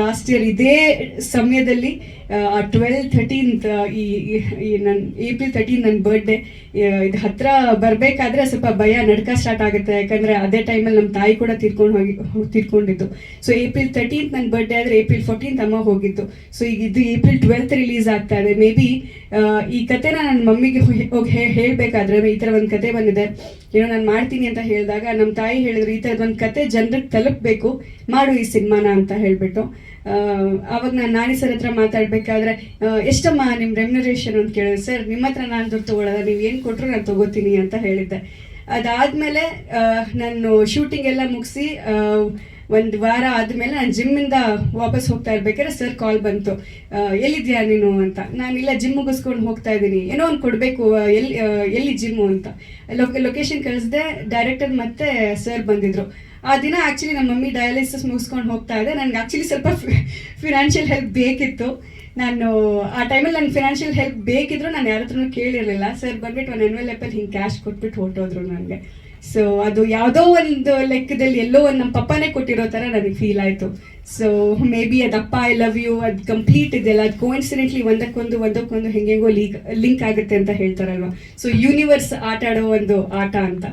Last year ಇದೇ ಸಮಯದಲ್ಲಿ twelve thirteenth ಈ ನನ್ನ ಏಪ್ರಿಲ್ ಥರ್ಟೀನ್ ನನ್ನ ಬರ್ಡೇ ಇದು ಹತ್ರ ಬರಬೇಕಾದ್ರೆ ಸ್ವಲ್ಪ ಭಯ, ನಡ್ಕ ಸ್ಟಾರ್ಟ್ ಆಗುತ್ತೆ. ಯಾಕಂದ್ರೆ ಅದೇ ಟೈಮಲ್ಲಿ ನಮ್ಮ ತಾಯಿ ಕೂಡ ತಿರ್ಕೊಂಡು ಹೋಗಿ ತಿರ್ಕೊಂಡಿತ್ತು ಸೊ ಏಪ್ರಿಲ್ ತರ್ಟೀನ್ತ್ ನನ್ನ ಬರ್ಡೇ ಆದರೆ ಏಪ್ರಿಲ್ ಫೋರ್ಟೀನ್ತ್ ಅಮ್ಮ ಹೋಗಿತ್ತು ಸೊ ಈಗ ಇದು ಏಪ್ರಿಲ್ ಟ್ವೆಲ್ತ್ ರಿಲೀಸ್ ಆಗ್ತಾ ಇದೆ. ಮೇ ಬಿ ಈ ಕತೆನ ನನ್ನ ಮಮ್ಮಿಗೆ ಹೋಗಿ ಹೇಳಬೇಕಾದ್ರೆ, ಈ ಥರ ಒಂದು ಕತೆ ಬಂದಿದೆ. ಏನೋ ನಾನು ಮಾಡ್ತೀನಿ ಅಂತ ಹೇಳಿದಾಗ ನಮ್ಮ ತಾಯಿ ಹೇಳಿದ್ರು, ಈ ಥರದ್ದು ಒಂದು ಕತೆ ಜನರಿಗೆ ತಲುಪಬೇಕು, ಮಾಡು ಈ ಸಿನಿಮಾನ ಅಂತ ಹೇಳಿಬಿಟ್ಟು. ಅವಾಗ ನಾನು ನಾನೇ ಸರ್ ಹತ್ರ ಮಾತಾಡಬೇಕಾದ್ರೆ ಎಷ್ಟಮ್ಮ ನಿಮ್ಮ ರೆಮ್ಯುನರೇಷನ್ ಅಂತ ಕೇಳಿದ್ರೆ, ಸರ್ ನಿಮ್ಮ ಹತ್ರ ನಾನು ದುಡ್ಡು ತೊಗೊಳ್ಳೋದ ನೀವು ಏನು ಕೊಟ್ಟರು ನಾನು ತೊಗೋತೀನಿ ಅಂತ ಹೇಳಿದ್ದೆ. ಅದಾದಮೇಲೆ ನಾನು ಶೂಟಿಂಗ್ ಎಲ್ಲ ಮುಗಿಸಿ ಒಂದು ವಾರ ಆದಮೇಲೆ ನಾನು ಜಿಮ್ಮಿಂದ ವಾಪಸ್ ಹೋಗ್ತಾ ಇರ್ಬೇಕಾದ್ರೆ ಸರ್ ಕಾಲ್ ಬಂತು. ಎಲ್ಲಿದ್ಯಾ ನೀನು ಅಂತ. ನಾನು ಇಲ್ಲ ಜಿಮ್ ಮುಗಿಸ್ಕೊಂಡು ಹೋಗ್ತಾ ಇದ್ದೀನಿ. ಏನೋ ಒಂದು ಕೊಡಬೇಕು ಎಲ್ಲಿ ಎಲ್ಲಿ ಜಿಮ್ಮು ಅಂತ. ಲೊಕೇಶನ್ ಕಳಿಸ್ದೆ ಡೈರೆಕ್ಟರ್ ಮತ್ತೆ ಸರ್ ಬಂದಿದ್ರು. ಆ ದಿನ ಆ್ಯಕ್ಚುಲಿ ನಮ್ಮ ಮಮ್ಮಿ ಡಯಾಲಿಸಿಸ್ ಮುಗಿಸ್ಕೊಂಡು ಹೋಗ್ತಾ ಇದೆ. ನನಗೆ ಆ್ಯಕ್ಚುಲಿ ಸ್ವಲ್ಪ ಫಿನಾನ್ಷಿಯಲ್ ಹೆಲ್ಪ್ ಬೇಕಿತ್ತು. ನಾನು ಆ ಟೈಮಲ್ಲಿ ನನ್ನ ಫಿನಾನ್ಷಿಯಲ್ ಹೆಲ್ಪ್ ಬೇಕಿದ್ರು ನಾನು ಯಾರ ಹತ್ರನೂ ಕೇಳಿರಲಿಲ್ಲ. ಸರ್ ಬಂದ್ಬಿಟ್ಟು ಒಂದು ಎನ್ವೆಲಪಲ್ಲಿ ಹಿಂಗೆ ಕ್ಯಾಶ್ ಕೊಟ್ಬಿಟ್ಟು ಹೊರಟೋದ್ರು ನನಗೆ. ಸೊ ಅದು ಯಾವುದೋ ಒಂದು ಲೆಕ್ಕದಲ್ಲಿ ಎಲ್ಲೋ ಒಂದು ನಮ್ಮ ಪಪ್ಪನೇ ಕೊಟ್ಟಿರೋ ಥರ ನನಗೆ ಫೀಲ್ ಆಯಿತು. ಸೊ ಮೇ ಬಿ ಅದಪ್ಪ ಐ ಲವ್ ಯು ಅದು ಕಂಪ್ಲೀಟ್ ಇದೆಯಲ್ಲ, ಅದು ಕೋಇನ್ಸಿಡೆಂಟ್ಲಿ ಒಂದಕ್ಕೊಂದು ಒಂದಕ್ಕೊಂದು ಹೆಂಗೆಂಗೋ ಲೀಕ್ ಲಿಂಕ್ ಆಗುತ್ತೆ ಅಂತ ಹೇಳ್ತಾರಲ್ವ. ಸೊ ಯೂನಿವರ್ಸ್ ಆಟ ಆಡೋ ಒಂದು ಆಟ ಅಂತ.